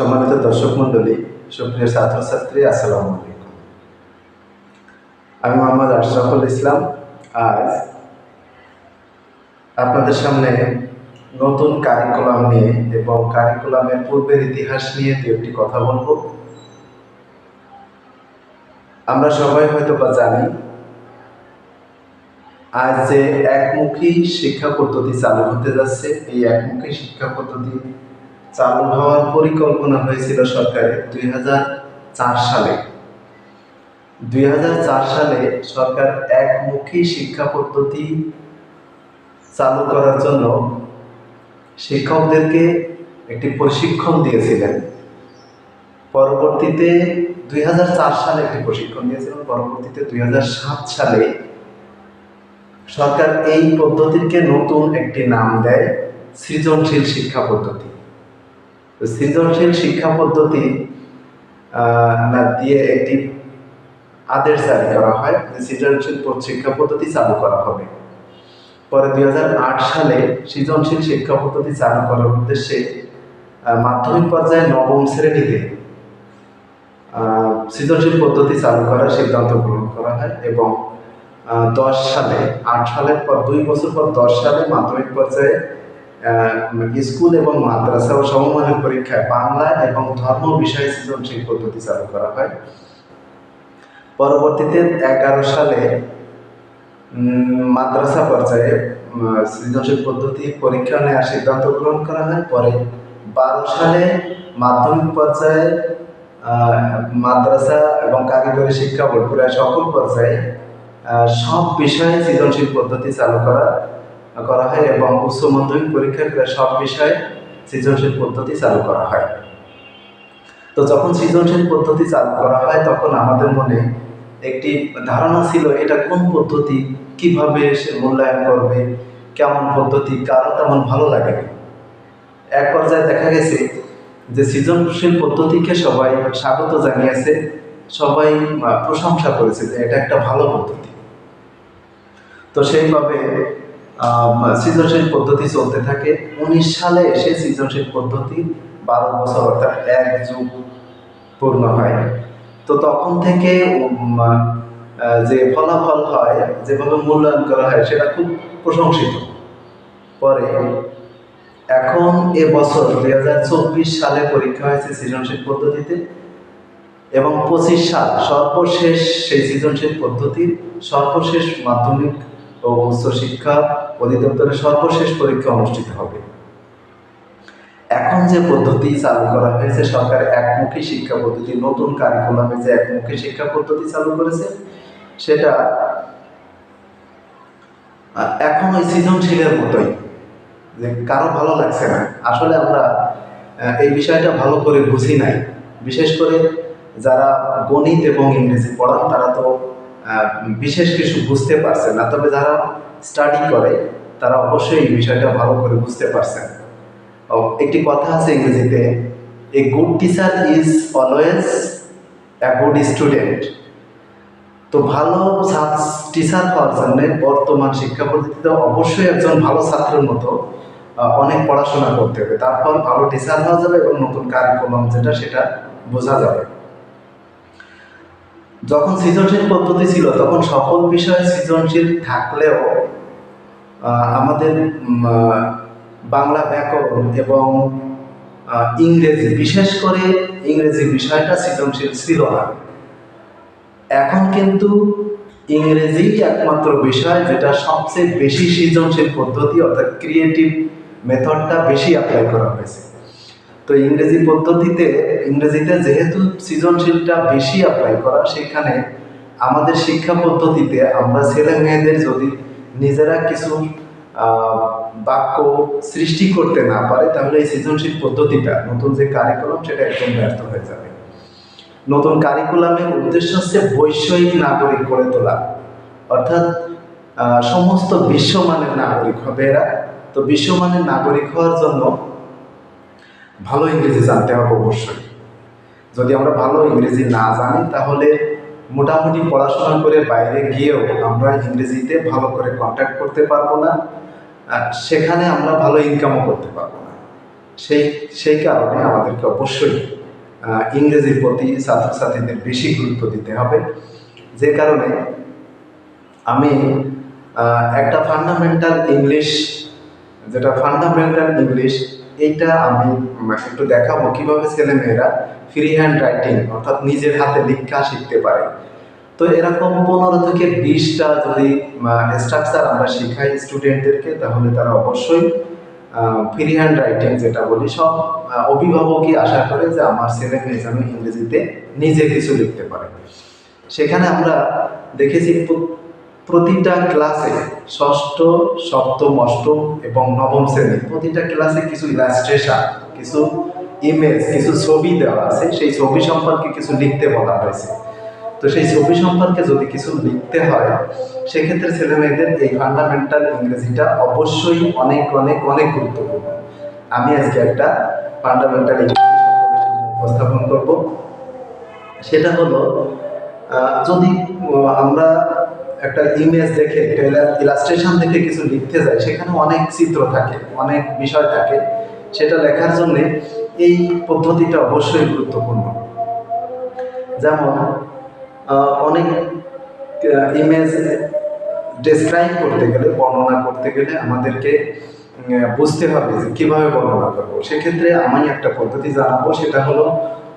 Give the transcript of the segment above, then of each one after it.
সম্মানিত দর্শক মণ্ডলী সুপ্রিয় ছাত্রছাত্রী, আসসালামু আলাইকুম। আমি মোহাম্মদ আশরাফুল ইসলাম। আজ আপনাদের সামনে নতুন কারিকুলাম নিয়ে এবং কারিকুলামের পূর্বের ইতিহাস নিয়ে দু একটি কথা বলব। আমরা সবাই হয়তো বা জানি, আজ যে একমুখী শিক্ষা পদ্ধতি চালু হতে যাচ্ছে, এই একমুখী শিক্ষা পদ্ধতি চালু হওয়ার পরিকল্পনা হয়েছিল সরকারের দুই হাজার চার সালে। দুই হাজার চার সালে সরকার একমুখী শিক্ষা পদ্ধতি চালু করার জন্য শিক্ষকদেরকে একটি প্রশিক্ষণ দিয়েছিলেন। পরবর্তীতে দুই হাজার চার সালে একটি প্রশিক্ষণ দিয়েছিলেন, পরবর্তীতে দুই হাজার সাত সালে সরকার এই পদ্ধতিকে নতুন একটি নাম দেয় সৃজনশীল শিক্ষা পদ্ধতি। সৃজনশীল শিক্ষা পদ্ধতি না দিয়ে একটি আদেশ জারি করা হয় সৃজনশীল শিক্ষা পদ্ধতি চালু করা হবে। পরে দু হাজার আট সালে সৃজনশীল শিক্ষা পদ্ধতি চালু করার উদ্দেশ্যে মাধ্যমিক পর্যায়ে নবম শ্রেণীতে সৃজনশীল পদ্ধতি চালু করার সিদ্ধান্ত গ্রহণ করা হয় এবং দশ সালে, আট সালের পর, দুই বছর পর দশ সালে মাধ্যমিক পর্যায়ে স্কুল এবং মাদ্রাসা ও সমমানের পরীক্ষায় বাংলা এবং ধর্ম বিষয়ে সৃজনশীল পদ্ধতি চালু করা হয়। পরবর্তীতে এগারো সালে মাদ্রাসা পর্যায়ে সৃজনশীল পদ্ধতি পরীক্ষা নেওয়ার সিদ্ধান্ত গ্রহণ করা হয়। পরে বারো সালে মাধ্যমিক পর্যায়ে মাদ্রাসা এবং কারিগরি শিক্ষা বোর্ড, প্রায় সকল পর্যায়ে সব বিষয়ে সৃজনশীল পদ্ধতি চালু করা করা হয় এবং উচ্চ মাধ্যমিক পরীক্ষায় প্রায় সব বিষয়ে সৃজনশীল পদ্ধতি চালু করা হয়। তো যখন সৃজনশীল পদ্ধতি চালু করা হয়, তখন আমাদের মনে একটি ধারণা ছিল, এটা কোন পদ্ধতি, কীভাবে সে মূল্যায়ন করবে, কেমন পদ্ধতি, কারও তেমন ভালো লাগে এক পর্যায়ে দেখা গেছে যে সৃজনশীল পদ্ধতিকে সবাই স্বাগত জানিয়েছে, সবাই প্রশংসা করেছে যে এটা একটা ভালো পদ্ধতি। তো সেইভাবে সৃজনশীল পদ্ধতি চলতে থাকে। উনিশ সালে এসে সৃজনশীল পদ্ধতি বারো বছর অর্থাৎ এক যুগ পূর্ণ হয়। তো তখন থেকে যে ফলাফল হয়, যেভাবে মূল্যায়ন করা হয়, সেটা খুব প্রশংসিত। পরে এখন এ বছর দুই হাজার চব্বিশ সালে পরীক্ষা হয়েছে সৃজনশীল পদ্ধতিতে এবং পঁচিশ সাল সর্বশেষ সেই সৃজনশীল পদ্ধতির সর্বশেষ মাধ্যমিক ও উচ্চশিক্ষা অধিদপ্তরের সর্বশেষ পরীক্ষা অনুষ্ঠিত হবে। এখন যে পদ্ধতি চালু করা হয়েছে, সরকার একমুখী শিক্ষা পদ্ধতি, নতুন কারিকুলামে যে একমুখী শিক্ষা পদ্ধতি চালু করেছে, সেটা এখন ওই সৃজনশীলের মতোই, যে কারও ভালো লাগছে না। আসলে আমরা এই বিষয়টা ভালো করে বুঝি নাই। বিশেষ করে যারা গণিত এবং ইংরেজি পড়ান, তারা তো বিশেষ কিছু বুঝতে পারছে না। তবে যারা স্টাডি করে, তারা অবশ্যই এই বিষয়টা ভালো করে বুঝতে পারছেন। একটি কথা আছে ইংরেজিতে a good teacher is always a good student তো ভালো টিচার হওয়ার জন্য বর্তমান শিক্ষা পদ্ধতিতে অবশ্যই একজন ভালো ছাত্রের মতো অনেক পড়াশোনা করতে হবে। তারপর ভালো টিচার হওয়া যাবে এবং নতুন কারিকুলাম যেটা, সেটা বোঝা যাবে। যখন সৃজনশীল পদ্ধতি ছিল, তখন সকল বিষয়ে সৃজনশীল থাকলেও আমাদের বাংলা ব্যাকরণ এবং ইংরেজি, বিশেষ করে ইংরেজি বিষয়টা সৃজনশীল ছিল না। এখন কিন্তু ইংরেজি একমাত্র বিষয় যেটা সবচেয়ে বেশি সৃজনশীল পদ্ধতি অর্থাৎ ক্রিয়েটিভ মেথডটা বেশি অ্যাপ্লাই করা হয়েছে। তো ইংরেজি পদ্ধতিতে, ইংরেজিতে যেহেতু সৃজনশীলটা বেশি অ্যাপ্লাই করা, সেখানে আমাদের শিক্ষা পদ্ধতিতে আমরা ছেলে মেয়েদের যদি নিজেরা কিছু বাক্য সৃষ্টি করতে না পারে, তাহলে এই সৃজনশীল পদ্ধতিটা, নতুন যে কারিকুলাম সেটা একদম ব্যর্থ হয়ে যাবে। নতুন কারিকুলামের উদ্দেশ্য হচ্ছে বৈষয়িক নাগরিক গড়ে তোলা। অর্থাৎ সমস্ত বিশ্বমানের নাগরিক হবে এরা। তো বিশ্বমানের নাগরিক হওয়ার জন্য ভালো ইংরেজি জানতে হবে অবশ্যই। যদি আমরা ভালো ইংরেজি না জানি, তাহলে মোটামুটি পড়াশোনা করে বাইরে গিয়েও আমরা ইংরেজিতে ভালো করে কন্ট্যাক্ট করতে পারব না, আর সেখানে আমরা ভালো ইনকামও করতে পারব না। সেই সেই কারণে আমাদেরকে অবশ্যই ইংরেজির প্রতি ছাত্রছাত্রীদের বেশি গুরুত্ব দিতে হবে। যে কারণে আমি একটা ফান্ডামেন্টাল ইংলিশ যেটা ফান্ডামেন্টাল ইংলিশ এইটা আমি একটু দেখাবো কীভাবে ছেলেমেয়েরা ফ্রি হ্যান্ড রাইটিং অর্থাৎ নিজের হাতে লিখা শিখতে পারে। তো এরকম পনেরো থেকে বিশটা যদি স্ট্রাকচার আমরা শেখাই স্টুডেন্টদেরকে তাহলে তারা অবশ্যই ফ্রি হ্যান্ড রাইটিং যেটা বলি, সব অভিভাবকই আশা করে যে আমার ছেলে মেয়ে যেন ইংরেজিতে নিজে কিছু লিখতে পারে। সেখানে আমরা দেখেছি প্রতিটা ক্লাসে ষষ্ঠ, সপ্তম, অষ্টম এবং নবম শ্রেণি প্রতিটা ক্লাসে কিছু ইলাস্ট্রেশন কিছু ইমেজ কিছু ছবি দেওয়া আছে। সেই ছবি সম্পর্কে কিছু লিখতে বলা হয়েছে। তো সেই ছবি সম্পর্কে যদি কিছু লিখতে হয়, সেক্ষেত্রে ছেলে মেয়েদের এই ফান্ডামেন্টাল ইংরেজিটা অবশ্যই অনেক অনেক অনেক গুরুত্বপূর্ণ। আমি আজকে একটা ফান্ডামেন্টাল ইংরেজি উপস্থাপন করব। সেটা হলো যদি আমরা একটা ইমেজ দেখে ইলাস্ট্রেশন দেখে কিছু লিখতে যায় সেখানে অনেক চিত্র থাকে, অনেক বিষয় থাকে। সেটা লেখার জন্যে এই পদ্ধতিটা অবশ্যই গুরুত্বপূর্ণ। যেমন অনেক ইমেজ ডেসক্রাইব করতে গেলে, বর্ণনা করতে গেলে আমাদেরকে বুঝতে হবে যে কীভাবে বর্ণনা করব। সেক্ষেত্রে আমি একটা পদ্ধতি জানাব, সেটা হলো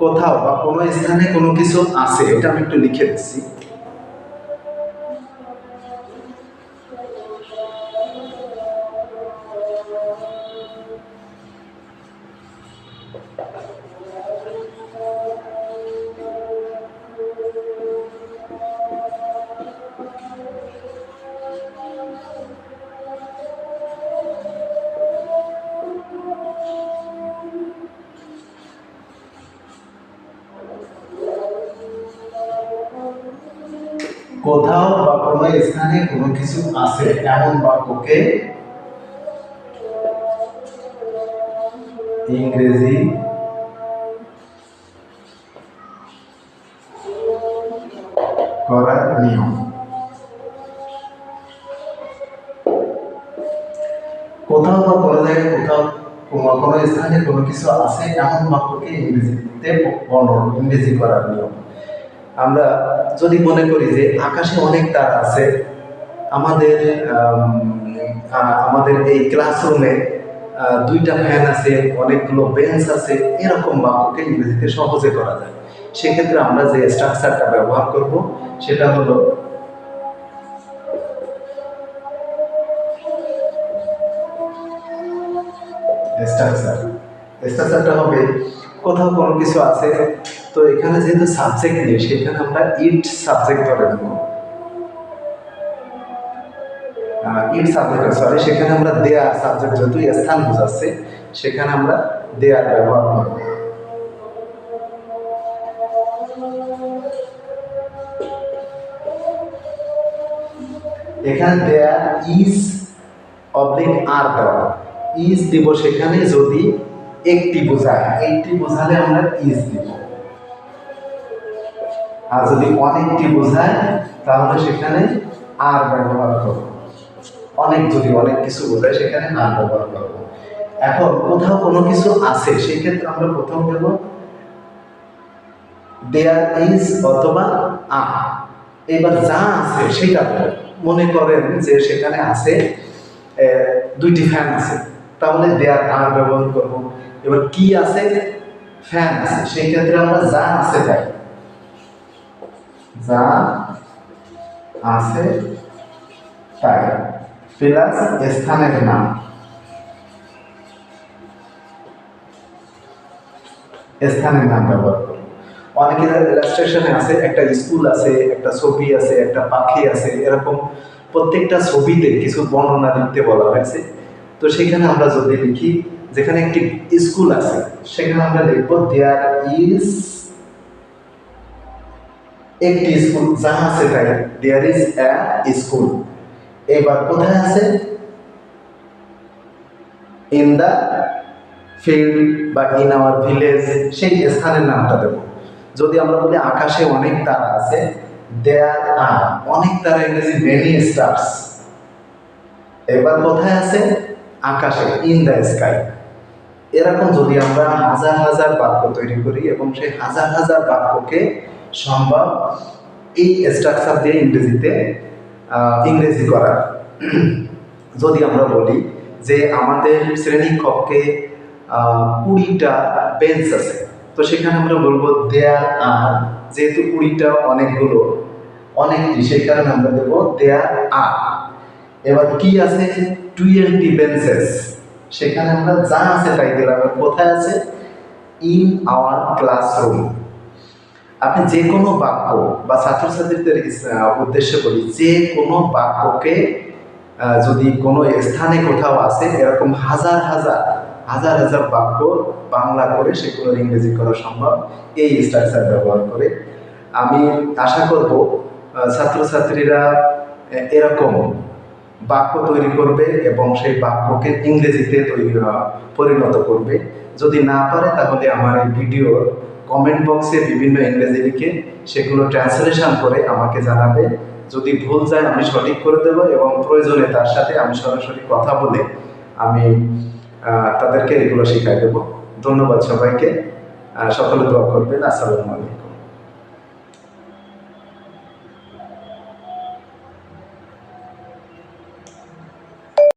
কোথাও বা কোনো স্থানে কোনো কিছু আছে, এটা আমি একটু লিখে দিচ্ছি। স্থানে কোনো কিছু আছে, এমন বাক্যকে ইংরেজি করার নিয়ম। কোথাও বা কোনো জায়গায় কোথাও কোনো স্থানে কোনো কিছু আছে, এমন বাক্যকে ইংরেজিতে বর্ণন, ইংরেজি করার নিয়ম। আমরা যদি মনে করি যে আকাশে অনেক তারা আছে, আমাদের আমাদের এই ক্লাসরুমে দুইটা ফ্যান আছে, অনেকগুলো বেঞ্চ আছে, এরকম বাক্যকে ইংরেজিতে সহজে করা যায়। সেক্ষেত্রে আমরা যে স্ট্রাকচারটা ব্যবহার করব, সেটা হলো স্ট্রাকচার স্ট্রাকচারটা হবে, কোথাও কোনো কিছু আছে তো এখানে যেহেতু সাবজেক্ট নেই, সেখানে আমরা ইট সাবজেক্ট ধরে নেব ইট সাবজেক্ট সরি সেখানে আমরা দেয়া সাবজেক্ট যেহেতু স্থান বোঝাচ্ছে, সেখানে আমরা ব্যবহার করব। এখানে দেয়া ইজ অবলিক আর দেওয়া। ইজ দিব সেখানে যদি একটি বোঝায়, একটি বোঝালে আমরা ইজ দিব। আর যদি অনেকটি বোঝায়, তাহলে সেখানে আর ব্যবহার করব। অনেক যদি অনেক কিছু বোঝায়, সেখানে আর ব্যবহার করব। এখন কোথাও কোনো কিছু আছে, সেই ক্ষেত্রে আমরা প্রথম দেব দেয়ার ইজ অথবা আ এবার যা আছে, সেটা। মনে করেন যে সেখানে আছে দুইটি ফ্যান আছে। তাহলে দেয়ার আর ব্যবহার করব। এবার কি আছে? ফ্যান আছে। সেই ক্ষেত্রে আমরা যা আছে যাই যা আছে তাই। প্লাস স্থানের নাম। স্থানের নাম ব্যবহার অনেকের ইলাস্ট্রেশনে আছে, একটা স্কুল আছে, একটা ছবি আছে, একটা পাখি আছে, এরকম প্রত্যেকটা ছবিতে কিছু বর্ণনা লিখতে বলা হয়েছে। তো সেখানে আমরা যদি লিখি, যেখানে একটি স্কুল আছে, সেখানে আমরা লিখব দেয়ার ইজ একটি স্কুল যা আছে তাই দেয়ার ইজ এ স্কুল এবার কোথায় আছে? ইন দ্য ফিল্ড বা ইন আওয়ার ভিলেজ সেই স্থানের নামটা দেব। যদি আমরা বলি আকাশে অনেক তারা আছে দেয়ার আর অনেক তারা ইংরেজি মেনি স্টার্স এবার কোথায় আছে? আকাশে ইন দ্য স্কাই এরকম যদি আমরা হাজার হাজার বাক্য তৈরি করি এবং সেই হাজার হাজার বাক্যকে সম্ভব এই স্ট্রাকচার দিয়ে ইংরেজিতে ইংরেজি করা। যদি আমরা বলি যে আমাদের শ্রেণীকক্ষে কুড়িটা বেঞ্চ আছে, তো সেখানে আমরা বলব দেয়ার আর যেহেতু কুড়িটা অনেকগুলো অনেকটি সেই কারণে আমরা দেবো দেয়ার আর এবার কি আছে? টুয়েন্টি বেঞ্চেস সেখানে আমরা যা আছে তাই দিলাম। কোথায় আছে? ইন আওয়ার ক্লাসরুম আপনি যে কোনো বাক্য বা ছাত্রছাত্রীদের উদ্দেশ্যে বলি, যে কোনো বাক্যকে যদি কোনো স্থানে কোথাও আছে, এরকম হাজার হাজার হাজার হাজার বাক্য বাংলা করে সেগুলো ইংরেজি করা সম্ভব, এই স্ট্রাকচার ব্যবহার করে। আমি আশা করব ছাত্রছাত্রীরা এরকম বাক্য তৈরি করবে এবং সেই বাক্যকে ইংরেজিতে তৈরি পরিণত করবে। যদি না পারে, তাহলে আমার এই ভিডিওর কমেন্ট বক্সে বিভিন্ন ইংরেজি লিখে সেগুলো ট্রান্সলেশন করে আমাকে জানাবে। যদি ভুল যায়, আমি সঠিক করে দেব এবং প্রয়োজনে তার সাথে আমি সরাসরি কথা বলে আমি তাদেরকে এগুলো শিখাই দেবো। ধন্যবাদ সবাইকে। সকলে দোয়া করবেন। আসসালামু আলাইকুম।